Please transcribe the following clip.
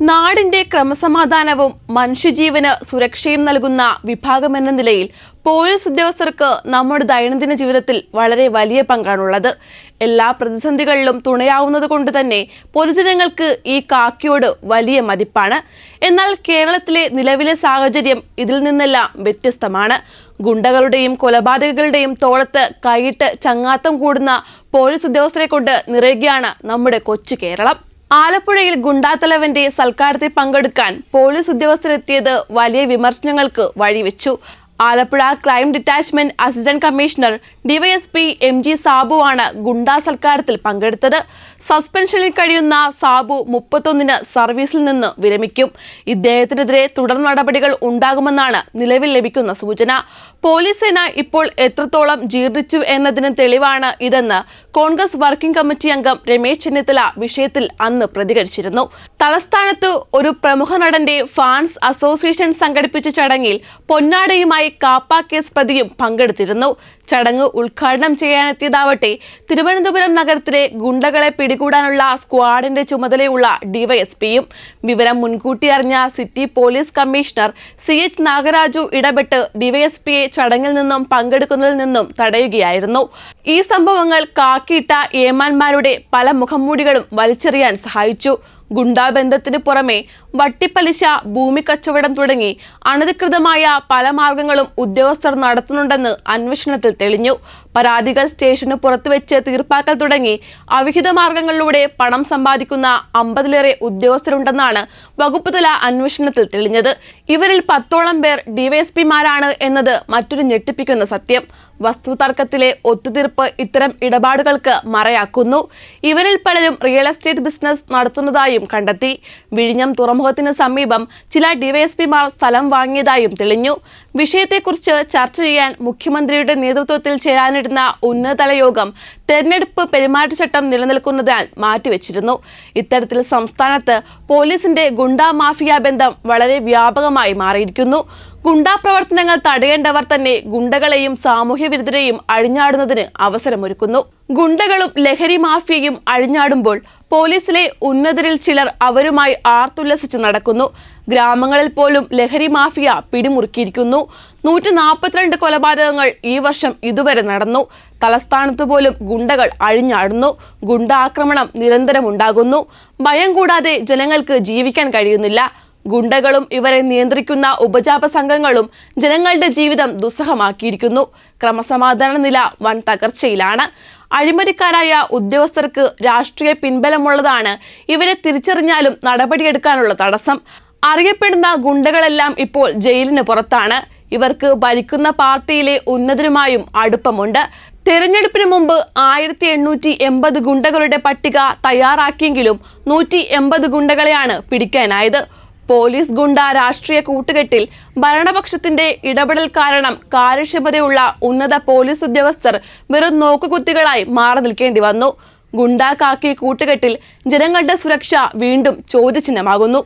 നാടിന്റെ ക്രമസമാധാനവും മനുഷ്യജീവന് സുരക്ഷയും നൽകുന്ന വിഭാഗമെന്ന നിലയിൽ പോലീസ് ഉദ്യോഗസ്ഥർക്ക് നമ്മുടെ ദൈനംദിന ജീവിതത്തിൽ വളരെ വലിയ പങ്കാണുള്ളത്. എല്ലാ പ്രതിസന്ധികളിലും തുണയാവുന്നത് കൊണ്ട് തന്നെ പൊതുജനങ്ങൾക്ക് ഈ കാക്കിയോട് വലിയ മതിപ്പാണ്. എന്നാൽ കേരളത്തിലെ നിലവിലെ സാഹചര്യം ഇതിൽ നിന്നെല്ലാം വ്യത്യസ്തമാണ്. ഗുണ്ടകളുടെയും കൊലപാതകങ്ങളുടെയും തോളത്ത് കൈയിട്ട് ചങ്ങാത്തം കൂടുന്ന പോലീസ് ഉദ്യോഗസ്ഥരെ കൊണ്ട് നിറയുകയാണ് നമ്മുടെ കൊച്ചു കേരളം. ആലപ്പുഴയിൽ ഗുണ്ടാത്തലവന്റെ സൽക്കാരത്തിൽ പങ്കെടുക്കാൻ പോലീസ് ഉദ്യോഗസ്ഥരെത്തിയത് വലിയ വിമർശനങ്ങൾക്ക് വഴിവെച്ചു. Alappuzha crime detachment assistant commissioner DySP M G സാബുവാണ് ഗുണ്ടാ സൽക്കാരത്തിൽ പങ്കെടുത്തത്. സസ്പെൻഷനിൽ കഴിയുന്ന സാബു മുപ്പത്തൊന്നിന് സർവീസിൽ നിന്ന് വിരമിക്കും. ഇദ്ദേഹത്തിനെതിരെ തുടർ നടപടികൾ ഉണ്ടാകുമെന്നാണ് നിലവിൽ ലഭിക്കുന്ന സൂചന. പോലീസ് സേന ഇപ്പോൾ എത്രത്തോളം ജീർണിച്ചു എന്നതിന് തെളിവാണ് ഇതെന്ന് കോൺഗ്രസ് വർക്കിംഗ് കമ്മിറ്റി അംഗം രമേശ് ചെന്നിത്തല വിഷയത്തിൽ അന്ന് പ്രതികരിച്ചിരുന്നു. തലസ്ഥാനത്ത് ഒരു പ്രമുഖ നടന്റെ ഫാൻസ് അസോസിയേഷൻ സംഘടിപ്പിച്ച ചടങ്ങിൽ പൊന്നാടയുമായി കാപ്പ കേസ് പ്രതിയും പങ്കെടുത്തിരുന്നു. ചടങ്ങ് ഉദ്ഘാടനം ചെയ്യാനെത്തിയതാവട്ടെ തിരുവനന്തപുരം നഗരത്തിലെ ഗുണ്ടകളെ പിടികൂടാനുള്ള സ്ക്വാഡിന്റെ ചുമതലയുള്ള ഡിവൈഎസ്പിയും. വിവരം മുൻകൂട്ടി അറിഞ്ഞ city police commissioner C H Nagaraju ഇടപെട്ട് ഡിവൈഎസ്പിയെ ചടങ്ങിൽ നിന്നും പങ്കെടുക്കുന്നതിൽ നിന്നും തടയുകയായിരുന്നു. ഈ സംഭവങ്ങൾ കാക്കിയിട്ട ഏമാന്മാരുടെ പല മുഖംമൂടികളും വലിച്ചെറിയാൻ സഹായിച്ചു. ഗുണ്ടാബന്ധത്തിന് പുറമെ വട്ടിപ്പലിശ ഭൂമി കച്ചവടം തുടങ്ങി അനധികൃതമായ പല മാർഗങ്ങളും ഉദ്യോഗസ്ഥർ നടത്തുന്നുണ്ടെന്ന് അന്വേഷണത്തിൽ തെളിഞ്ഞു. പരാതികൾ സ്റ്റേഷന് പുറത്തുവെച്ച് തീർപ്പാക്കൽ തുടങ്ങി. അവിഹിത മാർഗങ്ങളിലൂടെ പണം സമ്പാദിക്കുന്ന അമ്പതിലേറെ ഉദ്യോഗസ്ഥരുണ്ടെന്നാണ് വകുപ്പുതല അന്വേഷണത്തിൽ തെളിഞ്ഞത്. ഇവരിൽ പത്തോളം പേർ ഡിവൈഎസ്പിമാരാണ് എന്നത് മറ്റൊരു ഞെട്ടിപ്പിക്കുന്ന സത്യം. വസ്തു തർക്കത്തിലെ ഒത്തുതീർപ്പ് ഇത്തരം ഇടപാടുകൾക്ക് മറയാക്കുന്നു. ഇവരിൽ പലരും റിയൽ എസ്റ്റേറ്റ് ബിസിനസ് നടത്തുന്നതായും കണ്ടെത്തി. വിഴിഞ്ഞം തുറമുഖത്തിന് സമീപം ചില ഡിവൈഎസ്പിമാർ സ്ഥലം വാങ്ങിയതായും തെളിഞ്ഞു. വിഷയത്തെക്കുറിച്ച് ചർച്ച ചെയ്യാൻ മുഖ്യമന്ത്രിയുടെ നേതൃത്വത്തിൽ ചേരാനിരുന്ന ഉന്നതതല യോഗം തെരഞ്ഞെടുപ്പ് പെരുമാറ്റച്ചട്ടം നിലനിൽക്കുന്നതിനാൽ മാറ്റിവെച്ചിരുന്നു. ഇത്തരത്തിൽ സംസ്ഥാനത്ത് പോലീസിന്റെ ഗുണ്ടാ മാഫിയ ബന്ധം വളരെ വ്യാപകമായി മാറിയിരിക്കുന്നു. ഗുണ്ടാ പ്രവർത്തനങ്ങൾ തടയേണ്ടവർ തന്നെ ഗുണ്ടകളെയും സാമൂഹ്യ വിരുദ്ധരെയും അഴിഞ്ഞാടുന്നതിന് അവസരമൊരുക്കുന്നു. ഗുണ്ടകളും ലഹരി മാഫിയയും അഴിഞ്ഞാടുമ്പോൾ പോലീസിലെ ഉന്നതരിൽ ചിലർ അവരുമായി ആർത്തുല്ലസിച്ച് നടക്കുന്നു. ഗ്രാമങ്ങളിൽ പോലും ലഹരി മാഫിയ പിടിമുറുക്കിയിരിക്കുന്നു. നൂറ്റി നാൽപ്പത്തിരണ്ട് കൊലപാതകങ്ങൾ ഈ വർഷം ഇതുവരെ നടന്നു. തലസ്ഥാനത്ത് പോലും ഗുണ്ടകൾ അഴിഞ്ഞാടുന്നു. ഗുണ്ടാക്രമണം നിരന്തരം ഉണ്ടാകുന്നു ഭയം കൂടാതെ ജനങ്ങൾക്ക് ജീവിക്കാൻ കഴിയുന്നില്ല. ഗുണ്ടകളും ഇവരെ നിയന്ത്രിക്കുന്ന ഉപജാപ സംഘങ്ങളും ജനങ്ങളുടെ ജീവിതം ദുസ്സഹമാക്കിയിരിക്കുന്നു. ക്രമസമാധാന നില വൻ തകർച്ചയിലാണ്. അഴിമതിക്കാരായ ഉദ്യോഗസ്ഥർക്ക് രാഷ്ട്രീയ പിൻബലമുള്ളതാണ്. ഇവരെ തിരിച്ചറിഞ്ഞാലും നടപടിയെടുക്കാനുള്ള തടസ്സം. അറിയപ്പെടുന്ന ഗുണ്ടകളെല്ലാം ഇപ്പോൾ ജയിലിന് പുറത്താണ്. ഇവർക്ക് ഭരിക്കുന്ന പാർട്ടിയിലെ ഉന്നതരുമായും അടുപ്പമുണ്ട്. തെരഞ്ഞെടുപ്പിന് മുമ്പ് ആയിരത്തി എണ്ണൂറ്റി എൺപത് ഗുണ്ടകളുടെ പട്ടിക തയ്യാറാക്കിയെങ്കിലും നൂറ്റി എൺപത് ഗുണ്ടകളെയാണ് പിടിക്കാനായത്. പോലീസ് ഗുണ്ട രാഷ്ട്രീയ കൂട്ടുകെട്ടിൽ ഭരണപക്ഷത്തിന്റെ ഇടപെടൽ കാരണം കാര്യക്ഷമതയുള്ള ഉന്നത പോലീസ് ഉദ്യോഗസ്ഥർ വെറും നോക്കുകുത്തികളായി മാറി നിൽക്കേണ്ടി വന്നു. ഗുണ്ടാക്കാക്കി കൂട്ടുകെട്ടിൽ ജനങ്ങളുടെ സുരക്ഷ വീണ്ടും ചോദ്യചിഹ്നമാകുന്നു.